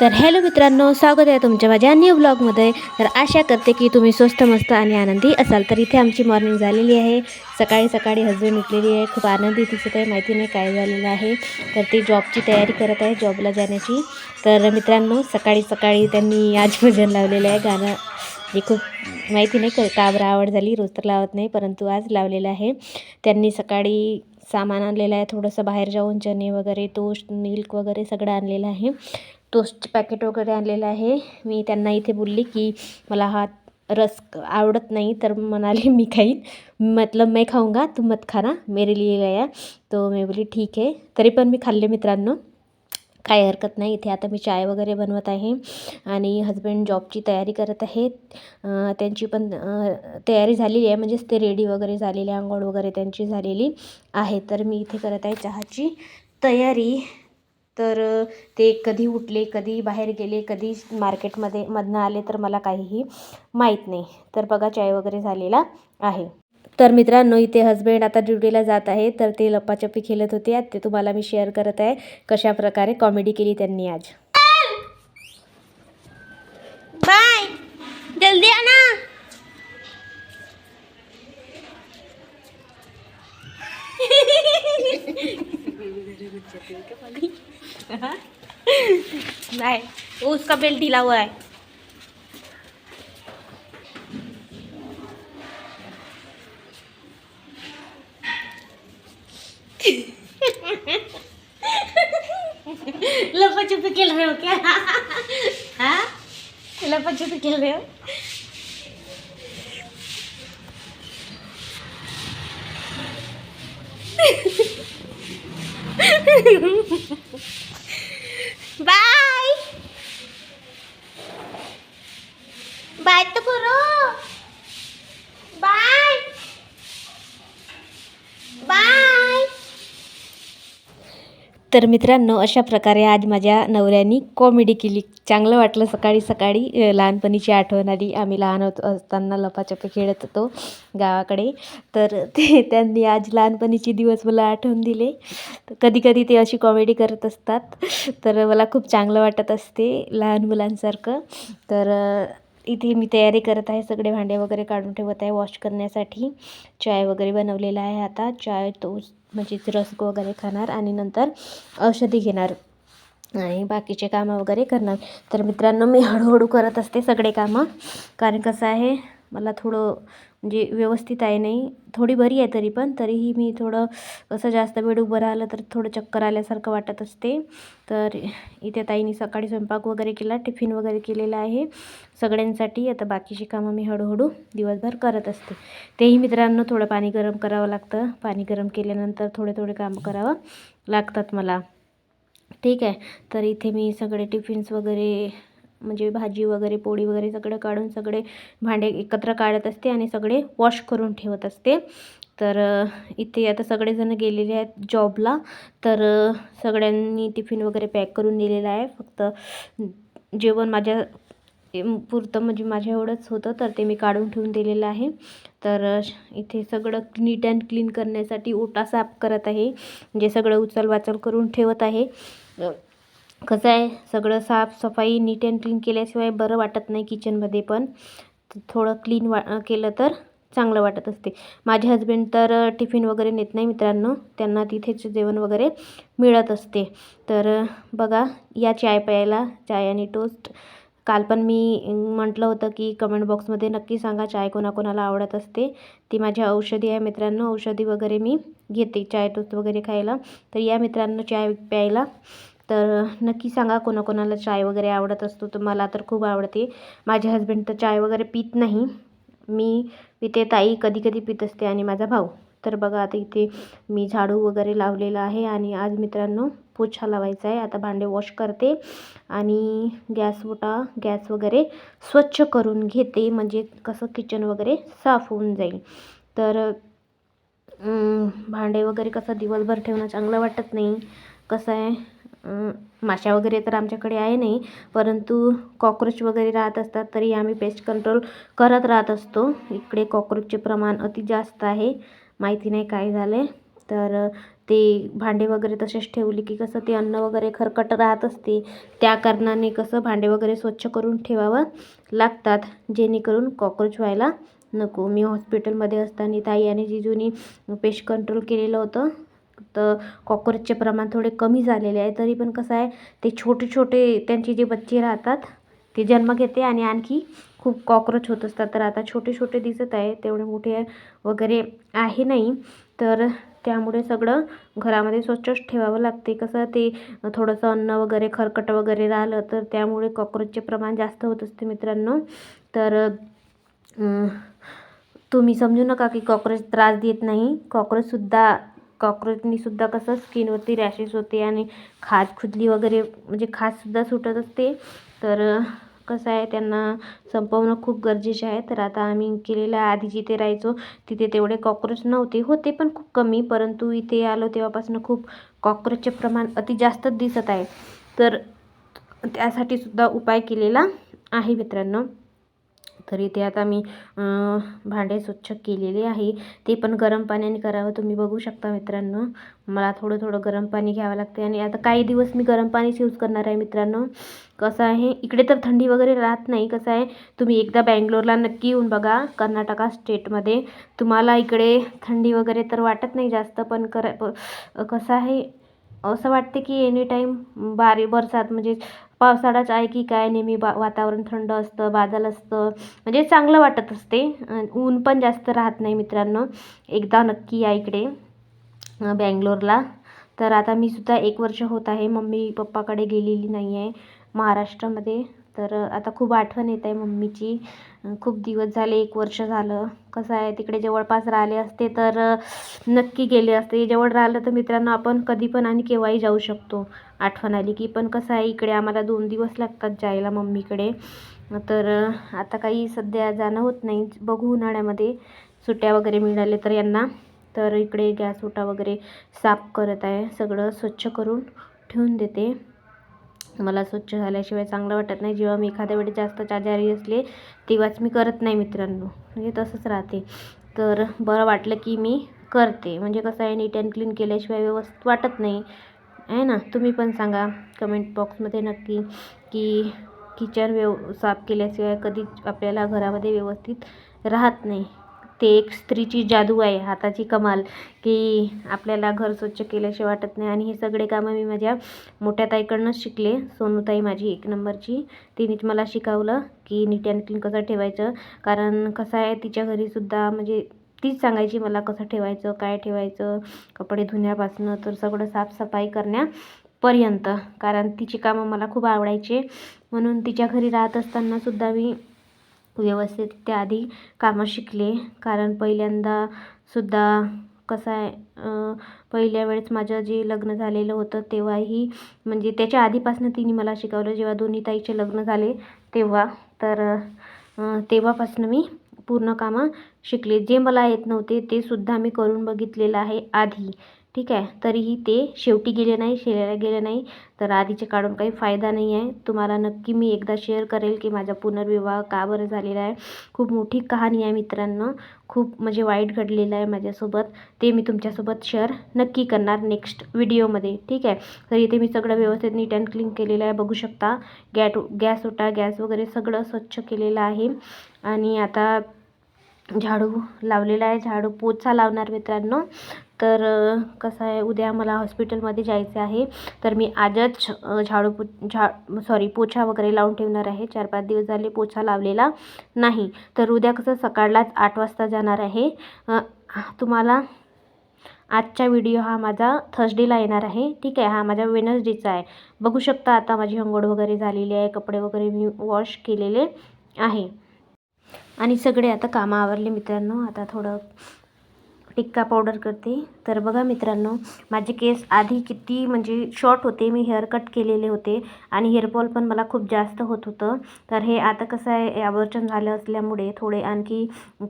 तर हॅलो मित्रांनो स्वागत आहे तुमच्या माझ्या न्यू ब्लॉगमध्ये तर आशा करते की तुम्ही स्वस्त मस्त आणि आनंदी असाल. तर इथे आमची मॉर्निंग झालेली आहे. सकाळी सकाळी हजबंड उठलेली आहे. खूप आनंदी दिसत आहे माहिती नाही काय झालेलं आहे. तर ती जॉबची तयारी करत आहे जॉबला जाण्याची. तर मित्रांनो सकाळी सकाळी त्यांनी आज भजन लावलेलं आहे. गाणं हे खूप माहिती नाही का बरं आवड झाली रोज तर लावत नाही परंतु आज लावलेलं आहे. त्यांनी सकाळी सामान आणलेलं आहे. थोडंसं बाहेर जाऊन चणे वगैरे तोश मिल्क वगैरे सगळं आणलेलं आहे. टोस्टचे पॅकेट वगैरे आणलेलं आहे. मी त्यांना इथे बोलली की मला हा रस आवडत नाही तर म्हणाले मी खाईन. मतलब मैं खाऊंगा तुम मत खाना मेरे लिए गया. तो मी बोली ठीक आहे. तरी पण मी खाल्ले मित्रांनो. काही हरकत नाही इथे आता मी चाय वगैरे बनवत आहे आणि हजबंड जॉबची तयारी करत आहेत त्यांची पण तयारी झालेली आहे म्हणजेच ते रेडी वगैरे झालेले आंघोळ वगैरे त्यांची झालेली आहे. तर मी इथे करत आहे चहाची तयारी. तर ते कधी उठले कधी बाहेर गेले कधी मार्केटमध्ये मधनं आले तर मला काहीही माहीत नाही. तर बघा चाय वगैरे झालेला आहे. तर मित्रांनो इथे हजबंड आता ड्युटीला जात आहे. तर ते लपाछपी खेळत होते. ते तुम्हाला मी शेअर करत आहे कशा प्रकारे कॉमेडी केली त्यांनी आज. बाय! जल्दी आना नहीं वो उसका बेल्ट ढीला हुआ है। लपा छुपी खेल रहे हो क्या? हाँ? लपा छुपी खेल रहे हो? बाय बाय तो करो बाय बाय तर मित्रांनो अशा प्रकारे आज माझ्या नवऱ्यानी कॉमेडी केली. चांगलं वाटलं सकाळी सकाळी. लहानपणीची आठवण आली. आम्ही लहान होतो असताना लपाछपी खेळत होतो गावाकडे. तर ते त्यांनी आज लहानपणीचे दिवस मला आठवण दिले. कधी कधी ते अशी कॉमेडी करत असतात. तर मला खूप चांगलं वाटत असते लहान मुलांसारखं. तर इथे मी तयारी करत आहे. सगळे भांडे वगैरे काढून ठेवत आहे. वॉश करण्यासाठी चाय वगैरे बनवलेला आहे आता. चाय तो म्हणजेच रस्क वगैरे खाणार आणि नंतर औषधी घेणार आणि बाकीचे कामं वगैरे करणार. तर मित्रांनो मी हळूहळू करत असते सगळे कामं. कारण कसं आहे मला थोडं म्हणजे व्यवस्थित आहे नाही. थोडी बरी आहे तरी पण तरीही मी थोडं कसं जास्त वेळ उभं राहिलं तर थोडं चक्कर आल्यासारखं वाटत असते. तर इथे ताईने सकाळी स्वयंपाक वगैरे केला टिफिन वगैरे केलेला आहे सगळ्यांसाठी. आता बाकीची कामं मी हळूहळू दिवसभर करत असते. तेही मित्रांनो थोडं पाणी गरम करावं लागतं. पाणी गरम केल्यानंतर थोडे थोडे कामं करावं लागतात मला. ठीक आहे. तर इथे मी सगळे टिफिन्स वगैरे म्हणजे भाजी वगैरे पोळी वगैरे सगळं काढून सगळे भांडे एकत्र काढत असते आणि सगळे वॉश करून ठेवत असते. तर इथे आता सगळेजण गेलेले आहेत जॉबला तर सगळ्यांनी टिफिन वगैरे पॅक करून दिलेलं आहे. फक्त जेवण माझ्या पुरतं म्हणजे माझ्या एवढंच होतं. तर ते मी काढून ठेवून दिलेलं आहे. तर इथे सगळं नीट अँड क्लीन करण्यासाठी ओटा साफ करत आहे. म्हणजे सगळं उचल वाचल करून ठेवत आहे. कसं आहे सगळं साफसफाई नीट अँड क्लीन केल्याशिवाय बरं वाटत नाही किचनमध्ये पण. थोडं क्लीन वा केलं तर चांगलं वाटत असते. माझे हजबंड तर टिफिन वगैरे नेत नाही मित्रांनो. त्यांना तिथेच जेवण वगैरे मिळत असते. तर बघा या चाय प्यायला चाय आणि टोस्ट. काल पण मी म्हटलं होतं की कमेंट बॉक्समध्ये नक्की सांगा चाय कोणाकोणाला आवडत असते. ती माझी औषधी आहे मित्रांनो. औषधी वगैरे मी घेते चाय टोस्ट वगैरे खायला. तर या मित्रांनो चाय प्यायला तर नक्की सांगा कोणाकोणाला चाय वगैरे आवडत असतो तर मला तर खूप आवडते. माझे हजबंड तर चाय वगैरे पित नाही. मी पिते ताई कधी कधी पित असते आणि माझा भाऊ. तर बघा आता इथे मी झाडू वगैरे लावलेला आहे आणि आज मित्रांनो पोछा लावायचा आहे. आता भांडे वॉश करते आणि गॅस ओटा गॅस वगैरे स्वच्छ करून घेते. म्हणजे कसं किचन वगैरे साफ होऊन जाईल. तर भांडे वगैरे कसं दिवसभर ठेवणं चांगलं वाटत नाही. कसं आहे? माशा वगैरे तर आमच्याकडे आहे नाही परंतु कॉक्रोच वगैरे राहत असतात तरी आम्ही पेस्ट कंट्रोल करत राहत असतो. इकडे कॉक्रोचचे प्रमाण अति जास्त आहे माहिती नाही काय झालं आहे तर ते भांडे वगैरे तसेच ठेवले की कसं ते अन्न वगैरे खरकट राहत असते त्या कारणाने कसं भांडे वगैरे स्वच्छ करून ठेवावं लागतात जेणेकरून कॉक्रोच व्हायला नको. मी हॉस्पिटलमध्ये असताना ताई आणि जिजूनी पेस्ट कंट्रोल केलेलं होतं. तर कॉक्रोचचे प्रमाण थोडे कमी झालेले आहे तरी पण कसं आहे ते छोटे छोटे त्यांचे जे बच्चे राहतात ते जन्म घेते आणि आणखी खूप कॉक्रोच होत असतात. तर आता छोटे छोटे दिसत आहे तेवढे मोठे वगैरे आहे नाही. तर त्यामुळे सगळं घरामध्ये स्वच्छच ठेवावं लागते. कसं ते थोडंसं अन्न वगैरे खरकट वगैरे राहिलं तर त्यामुळे कॉक्रोचचे प्रमाण जास्त होत असते मित्रांनो. तर तुम्ही समजू नका की कॉक्रोच त्रास देत नाही. कॉक्रोचसुद्धा कॉक्रोचनीसुद्धा कसं स्किनवरती रॅशेस होते आणि खाज खुजली वगैरे म्हणजे खाजसुद्धा सुटत असते. तर कसं आहे त्यांना संपवणं खूप गरजेचे आहे. तर आता आम्ही केलेलं आधी जिथे राहायचो तिथे तेवढे कॉक्रोच नव्हते. होते पण खूप कमी परंतु इथे आलो तेव्हापासून खूप कॉक्रोचचे प्रमाण अति जास्तच दिसत आहे. तर त्यासाठी सुद्धा उपाय केलेला आहे मित्रांनो. तर इथे आता मी भांडे स्वच्छ केलेले आहे. ते पण गरम पाण्याने करावं तुम्ही बघू शकता मित्रांनो. मला थोडं थोडं गरम पाणी घ्यावं लागते आणि आता काही दिवस मी गरम पाणीच यूज करणार आहे मित्रांनो. कसं आहे इकडे तर थंडी वगैरे राहत नाही. कसं आहे तुम्ही एकदा बँगलोरला नक्की येऊन बघा कर्नाटका स्टेटमध्ये. तुम्हाला इकडे थंडी वगैरे तर वाटत नाही जास्त पण कर कसं आहे असं वाटते की एनी टाईम बारी बरसात म्हणजे पावसाळाच आहे की काय नेहमी बा वातावरण थंड असतं बादल असतं. म्हणजे चांगलं वाटत असते. ऊन पण जास्त राहत नाही मित्रांनो. एकदा नक्की या इकडे बँगलोरला. तर आता मी सुद्धा एक वर्ष होत आहे मम्मी पप्पाकडे गेलेली नाही आहे महाराष्ट्रामध्ये. तर आता खूप आठवण येत आहे मम्मीची खूप दिवस झाले एक वर्ष झालं. कसं आहे तिकडे जवळपास राहिले असते तर नक्की गेले असते. जवळ राहिलं तर मित्रांनो आपण कधी पण आणि केव्हाही जाऊ शकतो. आठवण आली की. पण कसं आहे इकडे आम्हाला दोन दिवस लागतात जायला मम्मीकडे. तर आता काही सध्या जाणं होत नाही. बघू उन्हाळ्यामध्ये सुट्ट्या वगैरे मिळाले तर यांना. तर इकडे गॅस ओटा वगैरे साफ करत आहे. सगळं स्वच्छ करून ठेवून देते. मला स्वच्छ झाल्याशिवाय चांगलं वाटत नाही. जेव्हा मी एखाद्या वेळी जास्त आजारी असले तेव्हाच मी करत नाही मित्रांनो. म्हणजे तसंच राहते. तर बरं वाटलं की मी करते. म्हणजे कसं आहे नीट अँड क्लीन केल्याशिवाय व्यवस्थित वाटत नाही. आहे ना? तुम्ही पण सांगा कमेंट बॉक्समध्ये नक्की की किचन व्यव साफ केल्याशिवाय कधीच आपल्याला घरामध्ये व्यवस्थित राहत नाही. ते एक स्त्रीची जादू आहे हाताची कमाल की आपल्याला घर स्वच्छ केल्याशिवाय वाटत नाही. आणि हे सगळे कामं मी माझ्या मोठ्या ताईकडनंच शिकले. सोनूताई माझी एक नंबरची. तिनेच मला शिकवलं की नीट अँड क्लीन कसं ठेवायचं. कारण कसं आहे तिच्या घरीसुद्धा म्हणजे तीच सांगायची मला कसं ठेवायचं काय ठेवायचं कपडे धुण्यापासनं तर सगळं साफसफाई करण्यापर्यंत. कारण तिची कामं मला खूप आवडायचे. म्हणून तिच्या घरी राहत असतानासुद्धा मी व्यवस्थित त्याआधी कामं शिकले. कारण पहिल्यांदा सुद्धा कसं आहे पहिल्या वेळेस माझं जे लग्न झालेलं होतं तेव्हाही म्हणजे त्याच्या आधीपासून तिने मला शिकवलं जेव्हा दोन्ही ताईचे लग्न झाले तेव्हा. तर तेव्हापासनं मी पूर्ण कामं शिकले. जे मला येत नव्हते ते सुद्धा मी करून बघितलेलं आहे आधी. ठीक आहे? तरीही ते शेवटी गेले नाही शेल्याला गेले नाही. तर आधीचे काढून काही फायदा नाही आहे. तुम्हाला नक्की मी एकदा शेअर करेल की माझा पुनर्विवाह का बरं झालेला आहे. खूप मोठी कहाणी आहे मित्रांनो. खूप म्हणजे वाईट घडलेलं आहे माझ्यासोबत. ते मी तुमच्यासोबत शेअर नक्की करणार नेक्स्ट व्हिडिओमध्ये ठीक आहे? तर इथे मी सगळं व्यवस्थित नीट अँड क्लीन केलेलं आहे. बघू शकता. गॅट गॅस ओटा गॅस वगैरे सगळं स्वच्छ केलेलं आहे. आणि आता झाडू लावलेला आहे झाडू पोचा लावणार मित्रांनो. तर कसं आहे उद्या मला हॉस्पिटलमध्ये जायचं आहे. तर मी आजच झाडू पो झा सॉरी पोछा वगैरे लावून ठेवणार आहे. चार पाच दिवस झाले पोछा लावलेला नाही. तर उद्या कसं सकाळलाच आठ वाजता जाणार आहे. तुम्हाला आजचा व्हिडिओ हा माझा थर्सडेला येणार आहे. ठीक आहे हा माझ्या वेनसडेचा आहे. बघू शकता आता माझी अंघोळ वगैरे झालेली आहे कपडे वगैरे मी वॉश केलेले आहे. आणि सगळे आता कामं आवरले मित्रांनो आता थोडं टिक्का पावडर करते. तर बघा मित्रांनो माझे केस आधी किती म्हणजे शॉर्ट होते मी हेअर कट केलेले होते आणि हेअरफॉल पण मला खूप जास्त होत होतं. तर हे आता कसं आहे ॲबॉर्शन झालं असल्यामुळे थोडे आणखी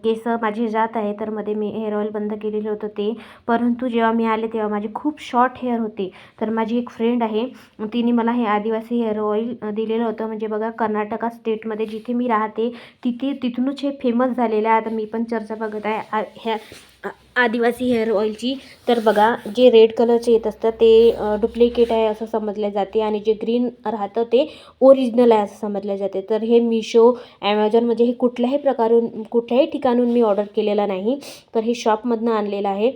केस माझे जात आहे तर मध्ये मी हेअर ऑइल बंद केलेलं होतं ते. परंतु जेव्हा मी आले तेव्हा माझे खूप शॉर्ट हेअर होते. तर माझी एक फ्रेंड आहे तिने मला हे आदिवासी हेअर ऑइल दिलेलं होतं. म्हणजे बघा कर्नाटका स्टेटमध्ये जिथे मी राहते तिथे तिथूनच हे फेमस झालेलं आहे. आता मी पण चर्चा बघत आहे ह्या आदिवासी हेअर ऑईलची तर बघा जे रेड कलरचे येत असतं ते डुप्लिकेट आहे असं समजले जाते आणि जे ग्रीन राहतं ते ओरिजिनल आहे असं समजले जाते. तर हे मिशो ॲमेझॉन म्हणजे हे कुठल्याही प्रकारून कुठल्याही ठिकाणून मी ऑर्डर केलेलं नाही. तर हे शॉपमधनं आणलेलं आहे.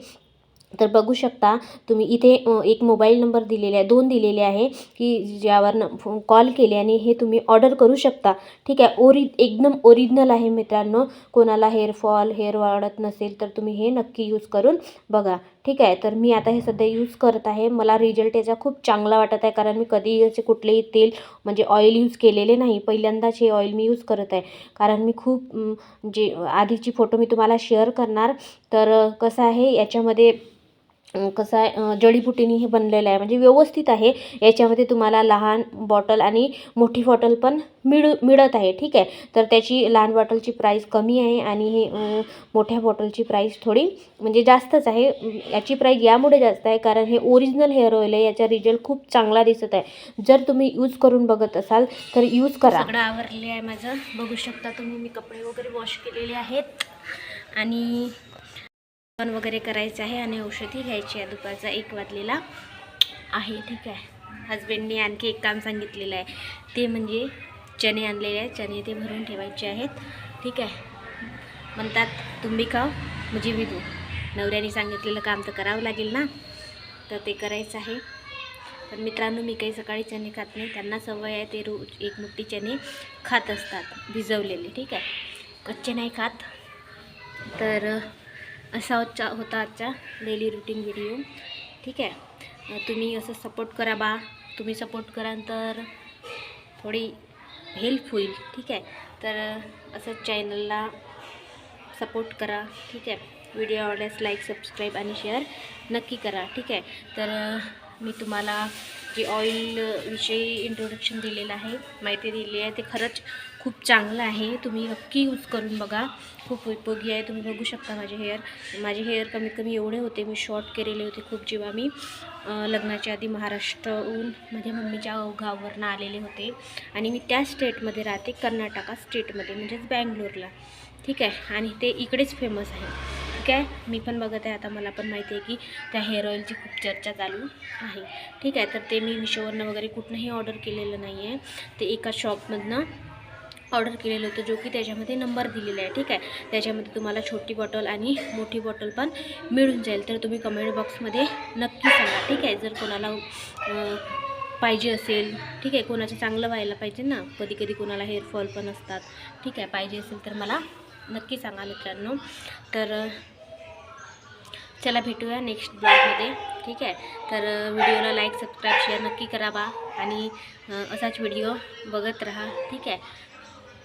तर बघू शकता तुम्ही इथे एक मोबाईल नंबर दिलेले आहे दोन दिलेले आहे की ज्यावरनं कॉल कॉल केल्याने हे तुम्ही ऑर्डर करू शकता. ठीक आहे ओरि एकदम ओरिजिनल आहे मित्रांनो. कोणाला हेअरफॉल हेअर वाढत नसेल तर तुम्ही हे नक्की यूज करून बघा. ठीक आहे तर मी आता हे सध्या यूज करत आहे. मला रिझल्ट याचा खूप चांगला वाटत आहे कारण मी कधी असे कुठलेही तेल म्हणजे ऑइल यूज केलेले नाही. पहिल्यांदाच हे ऑइल मी यूज करत आहे. कारण मी खूप जे आधीची फोटो मी तुम्हाला शेअर करणार. तर कसं आहे याच्यामध्ये कसं आहे जडीबुटीनी जडीबुटीने हे बनलेलं आहे. म्हणजे व्यवस्थित आहे. याच्यामध्ये तुम्हाला लहान बॉटल आणि मोठी बॉटल पण मिळू मिळत आहे. ठीक आहे? तर त्याची लहान बॉटलची प्राईस कमी आहे आणि हे मोठ्या बॉटलची प्राईस थोडी म्हणजे जास्तच आहे. याची प्राईस यामुळे जास्त आहे कारण हे ओरिजिनल हेअर ऑइल आहे. याचा रिझल्ट खूप चांगला दिसत आहे. जर तुम्ही यूज करून बघत असाल तर यूज करा. सगळं आवरले आहे माझं. बघू शकता तुम्ही मी कपडे वगैरे वॉश केलेले आहेत. आणि वगैरे करायचं आहे आणि औषधी घ्यायची आहे दुपारचा एक वाजलेला आहे ठीक आहे. हजबंडनी आणखी एक काम सांगितलेलं आहे. ते म्हणजे चणे आणलेले आहेत. चणे ते भरून ठेवायचे आहेत ठीक आहे. म्हणतात तुम्ही खाव म्हणजे मी तू नवऱ्याने सांगितलेलं काम तर करावं लागेल ना? तर ते करायचं आहे. पण मित्रांनो मी काही सकाळी चणे खात नाही. त्यांना सवय आहे ते रोज एक मुठ्ठी चणे खात असतात भिजवलेले ठीक आहे. कच्चे नाही खात. तर असा आजचा होता आजचा डेली रुटीन व्हिडिओ ठीक आहे? तुम्ही असं सपोर्ट करा बा. तुम्ही सपोर्ट कराल तर थोडी हेल्प होईल. ठीक आहे? तर असं चॅनलला सपोर्ट करा. ठीक आहे? व्हिडिओ आवडल्यास लाईक सबस्क्राईब आणि शेअर नक्की करा. ठीक आहे? तर मी तुम्हाला जे ऑइलविषयी इंट्रोडक्शन दिलेलं आहे माहिती दिली आहे ते खरंच खूप चांगलं आहे. तुम्ही नक्की यूज करून बघा. खूप उपयोगी आहे. तुम्ही बघू शकता माझे हेअर माझे हेअर कमीत कमी एवढे होते. मी शॉर्ट केलेले होते खूप जेव्हा मी लग्नाच्या आधी महाराष्ट्रहून माझ्या मम्मीच्या गावावरनं आलेले होते. आणि मी त्या स्टेटमध्ये राहते कर्नाटका स्टेटमध्ये म्हणजेच बँगलोरला. ठीक आहे? आणि ते इकडेच फेमस आहे. ठीक आहे? मी पण बघत आहे. आता मला पण माहिती आहे की त्या हेअर ऑइलची खूप चर्चा चालू आहे. ठीक आहे? तर ते मी मिशोवरनं वगैरे कुठनंही ऑर्डर केलेलं नाही आहे ते एका शॉपमधनं ऑर्डर केलेलं होतं जो की त्याच्यामध्ये नंबर दिलेला आहे ठीक आहे? त्याच्यामध्ये तुम्हाला छोटी बॉटल आणि मोठी बॉटल पण मिळून जाईल. तर तुम्ही कमेंट बॉक्समध्ये नक्की सांगा ठीक आहे? जर कोणाला पाहिजे असेल ठीक आहे? कोणाचं चांगलं व्हायला पाहिजे ना? कधी कधी कोणाला हेअरफॉल पण असतात ठीक आहे? पाहिजे असेल तर मला नक्की सांगा मित्रांनो. तर चला भेटूया नेक्स्ट ब्लॉगमध्ये ठीक आहे? तर व्हिडिओला लाईक सबस्क्राईब शेअर नक्की करावा आणि असाच व्हिडिओ बघत राहा ठीक आहे?